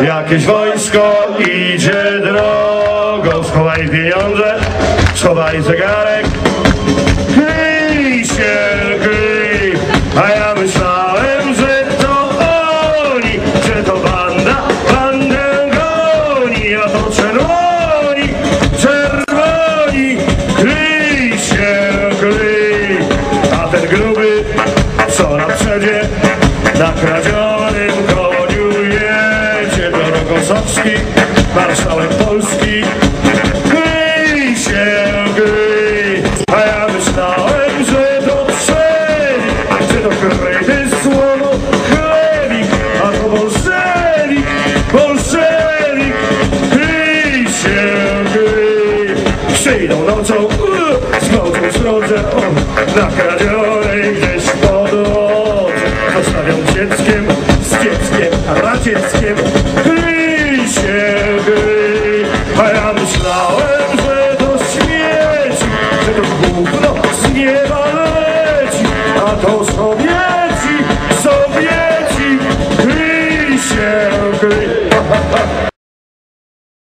jakieś wojsko idzie drogą. Schowaj pieniądze, schowaj zegarek. Kryj się, a ja myślałem, że to oni, że to banda, bandę goni, a to czerwoni, czerwoni, kryj się, a ten gruby, co na przodzie, na kradzionym to Rokosowski, marszałek Polski, kryj się, kryj, a ja myślałem, że to strzeli, że to kryty słowo? Chlebik, a to bolszewik, bolszewik, kryj się, kryj, przyjdą nocą, uh, zgodzą srodze, o, na kradzionej gdzieś po drodze, zostawiam dzieckiem, z dzieckiem, a radzieckiem, a to Sowieci, Sowieci, kryj się.